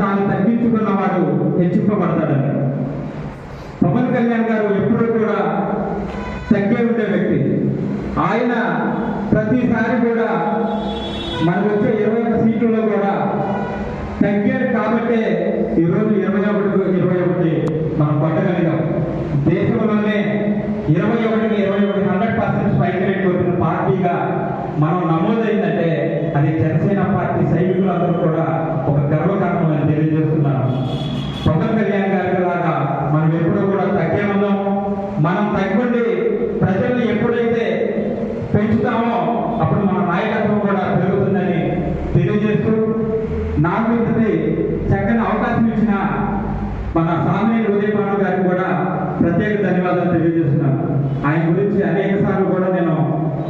తాను తగ్గించుకున్నవాడు హెచ్చింపబడతాడని. పవన్ కళ్యాణ్ గారు ఎప్పుడూ కూడా తగ్గే ఉండే వ్యక్తి. ఆయన ప్రతిసారి కూడా మనకు వచ్చే ఇరవై ఒక్క సీట్లలో కూడా తగ్గారు కాబట్టే ఈరోజు ఇరవై ఒకటి ఇరవై ఒకటి మనం పట్టగలిగాం. దేశంలోనే ఇరవై ఒకటికి ఇరవై ఒకటి హండ్రెడ్ పర్సెంట్ స్ట్రైక్ రేట్ వచ్చిన పార్టీగా మనం నమోదు అది జనసేన పార్టీ సైనికులందరూ కూడా ఒక గర్వకారణం అని తెలియజేస్తున్నాను పవన్ కళ్యాణ్ గారి లాగా మనం ఎప్పుడూ కూడా తగ్గే ఉన్నాం మనం తగ్గుండి ప్రజల్ని ఎప్పుడైతే పెంచుతామో అప్పుడు మన నాయకత్వం కూడా పెరుగుతుందని తెలియజేస్తూ నాకు ఇంతటి చక్కని అవకాశం ఇచ్చిన మన స్వామి ఉదయపాను గారికి కూడా ప్రత్యేక ధన్యవాదాలు తెలియజేస్తున్నాను. ఆయన గురించి అనేక సార్లు కూడా నేను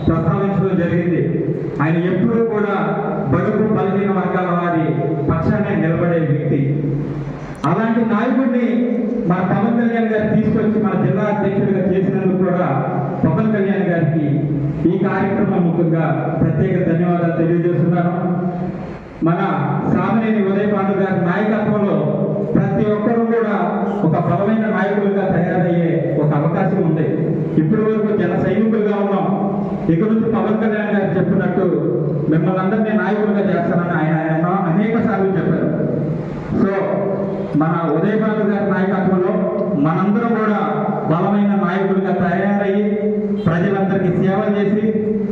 ప్రస్తావించడం జరిగింది. ఆయన ఎప్పుడూ కూడా బడుగు బలహీన వర్గాల వారి పక్షాన్ని నిలబడే వ్యక్తి. అలాంటి నాయకుడిని మన పవన్ కళ్యాణ్ గారు తీసుకొచ్చి మన జిల్లా అధ్యక్షుడు చేసినందుకు కూడా పవన్ కళ్యాణ్ గారికి ఈ కార్యక్రమం ముఖ్యంగా ప్రత్యేక ధన్యవాదాలు తెలియజేస్తున్నాను. మన సామినేని ఉదయపాండు గారి నాయకత్వంలో ప్రతి ఒక్కరూ కూడా ఒక బలమైన నాయకులుగా తయారయ్యే ఒక అవకాశం ఉంది. ఇప్పటి వరకు జన సైనికులుగా ఉన్నాం. ఇక నుంచి పవన్ కళ్యాణ్ గారు చెప్పినట్టు మిమ్మల్ని అందరినీ నాయకులుగా చేస్తానని ఆయన ఆయన అనేక సార్లు చెప్పారు. సో మన ఉదయపాండు గారి నాయకత్వంలో మన